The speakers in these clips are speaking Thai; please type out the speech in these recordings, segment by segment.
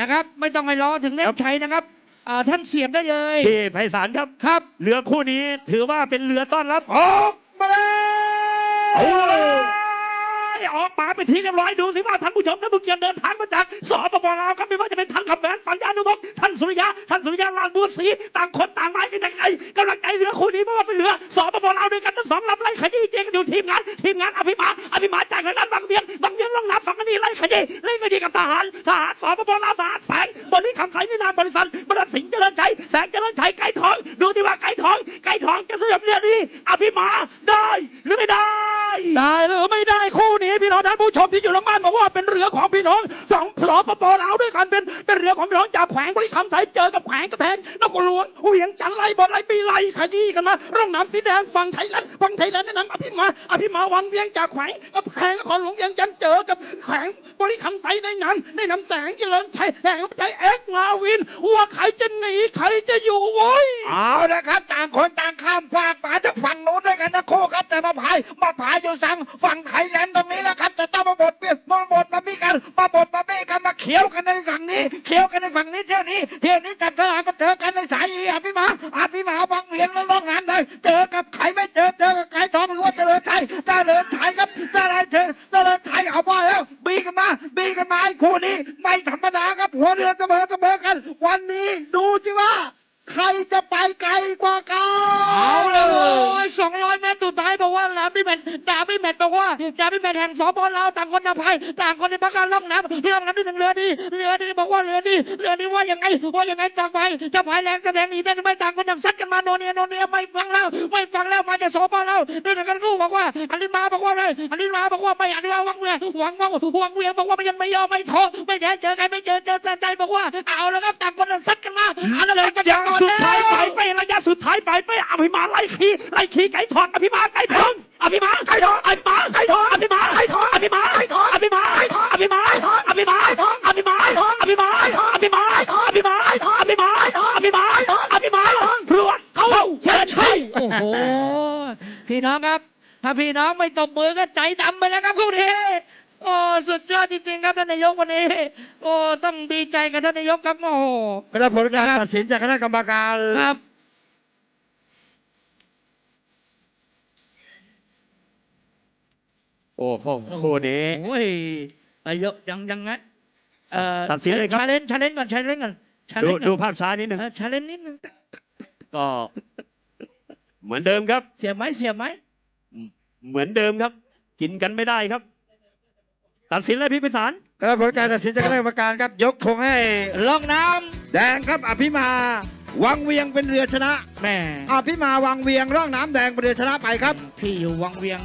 นะครับ ไม่ต้องให้รอถึงเล่มชัยนะครับอ่าท่านเสียบได้เลยพี่ไพศาลครับครับ เรือคู่นี้ถือว่าเป็นเรือต้อนรับออกมาเลย เอาเลยออกมาเป็นที่เรียบร้อยดูสิว่าท่านผู้ชมท่านผู้เกียรติเดินทางมาจากสปปลาวครับไม่ว่าจะเป็นท่านขับแหวนปัญญานุภพท่านสุริยะท่านสุริยะลานบัวศรีต่างคนต่างไม้กันยังไงกำลังใจเรือคู่นี้เพราะว่าเป็นเรือสปปลาวด้วยกันทั้งสองลำไล่ขยี้เจงกันอยู่ทีมงานทีมงานอภิมาอภิมาจากทางด้านบางเวียงบางเวียงล่องน้ำฝั่งนี้ไล่ขยี้ไล่ขยี้กับทหารทหารสปปลาวทหารแฝงบนนี้คำใสในนามบริษัทบริษัทสิงห์เจริญชัยแสงเจริญชัยไก่ทอง ดูที่ว่าไก่ทองไก่ทองจะสยบเรือนี้อภิมาได้หรือไม่ได้ ได้หรือไม่ได้คู่นี้พี่น้องท่านผู้ชมที่อยู่ทางบ้านบอกว่าเป็นเรือของพี่น้องสองสปปลาวด้วยกันเป็นเป็นเรือของพี่น้องจากแขวงบริคำสายเจอกับแขวงกระแพงนครหลวงเวียงจันทร์ไล่บอลไล่ปีไล่ขยี้กันมาร่องน้ำสีแดงฝั่งไทยแลนด์ฝั่งไทยแลนด์แนะนำอภิมาอภิมาวังเวียงจากแขวงกับแขวงนครหลวงเวียงจันทร์เจอกับแขวงบริคำสายในนั้นได้ำแสงเจริญชัยแสงใจเอ็กมาวินว่าใครจะหนีใครจะอยู่โว้ยเอาละครับต่างคนต่าง สังฝั่งไทยแลนด์ตรงนี้แหละครับ จะต้องมาบดเปลี่ยนมาบดมามีกันมาบดมามีกันมาเขียวกันในฝั่งนี้ เขียวกันในฝั่งนี้เที่ยวนี้เที่ยวนี้จับสลากมาเจอกันในสายอีอภิมาอภิมาบางเวียงแล้วล่องน้ำเลยเจอกับใครไม่เจอเจอกับไก่ทองหรือว่าเจริญไทยเจริญไทยครับเจริญเจเจริญไทยเอาบ่แล้ว บีกันมาบีกันมาไอ้คู่นี้ไม่ธรรมดาครับหัวเรือเสมอเสมอกัน วันนี้ดูสิว่า ใครจะ ดาบิแมทดาบิแมทบอกว่าดาบิแมทแห่งสปลาวต่างคนต่างพายต่างคนในพักการล่องน้ำล่องน้ำที่เป็นเรือดีเรือดีบอกว่าเรือดีเรือดีว่ายังไงว่ายังไงจะพายจะพายแรงแสดงดีได้ไม่ต่างคนต่างซัดกันมาโนเนียโนเนียไม่ฟังแล้วไม่ฟังแล้วมาจากสปลาวด้วยกันกู้บอกว่าอลิมาบอกว่าอะไรอลิมาบอกว่าไม่อลิมาวังเวียหวังว่าหวังเวียบอกว่าไม่ยังไม่ยอมไม่ท้อไม่แพ้เจอใครไม่เจอเจอใจบอกว่าเอาแล้วครับต่างคนต่างซัดกันมาเอาแล้วระยะสุดท้ายไปไประยะสุดท้ายไปไประภิมาไล่ขี่ไล่ขี่ไก่ทองอภิมาไก่ทองอภิมาไก่ทองอภิมาไก่ทองอภิมาไก่ทองอภิมาไก่ทองอภิมาไก่ทองอภิมาไก่ทองอภิมาไก่ทองอภิมาไก่ทองอภิมาไก่ทองอภิมาไก่ทองอภิมาไก่ทองอภิมาไก่ทองอภิมาไก่ทองอภิมาไก่ทองพรวดเข้าเชิญชัยโอ้โหพี่น้องครับ ถ้าพี่น้องไม่ตบมือก็ใจดำไปแล้วครับคู่นี้โอ้สุดยอดจริงๆครับท่านนายกวันนี้ โอ้ต้องดีใจกับท่านนายกครับโอ้กระผลการตัดสินจากคณะกรรมการครับ โอ้โหคู่นี้ โอ้ยนายกยังยังไงเอ่อตัดสินเลยครับ ชาเลนชาเลนก่อนชาเลนก่อนชาเลดูนดูภาพช้านิดหนึ่งชาเลนนิดนึงก็เหมือนเดิมครับ เสียบไหมเสียบไหมเหมือนเดิมครับ กินกันไม่ได้ครับ ตัดสินเลยพี่ไพศาลกระผลการตัดสินจากคณะกรรมการครับยกธงให้ล่องน้แดงครับอภิมา วังเวียงเป็นเรือชนะำแม่อภิมาวังเวียงร่องน้ำแดงเป็นเรือชนะไปครับ พี่อยู่วังเวียง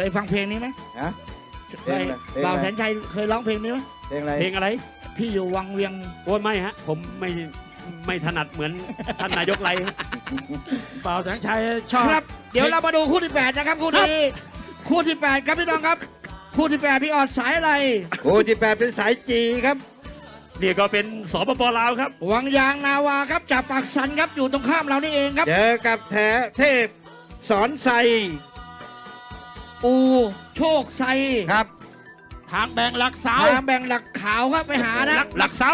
เคยฟังเพลงนี้ไหมฮะเคยบ่าวแสนชัยเคยร้องเพลงนี้ไหมเพลงอะไรเพลงอะไรพี่อยู่วังเวียงโอ้ยไม่ฮะ ผมไม่ไม่ถนัดเหมือนท่านนายกไรเป่าแสงชัยชอบ ครับ เดี๋ยวเรามาดูคู่ที่แปดนะครับคู่นี้คู่ที่แปดครับพี่น้องครับ คู่ที่แปดพี่ออดสายอะไรคู่ที่แปดเป็นสายจีครับ นี่ก็เป็นสปปลาวครับ วังยางนาวาครับจากปากสันครับอยู่ตรงข้ามเรานี่เองครับ เจอกับแถเทพสอนไซ อูโชคชัยครับ ทางแบ่งหลักสาวทางแบ่งหลักขาวครับไปหานะ หลักหลักเสา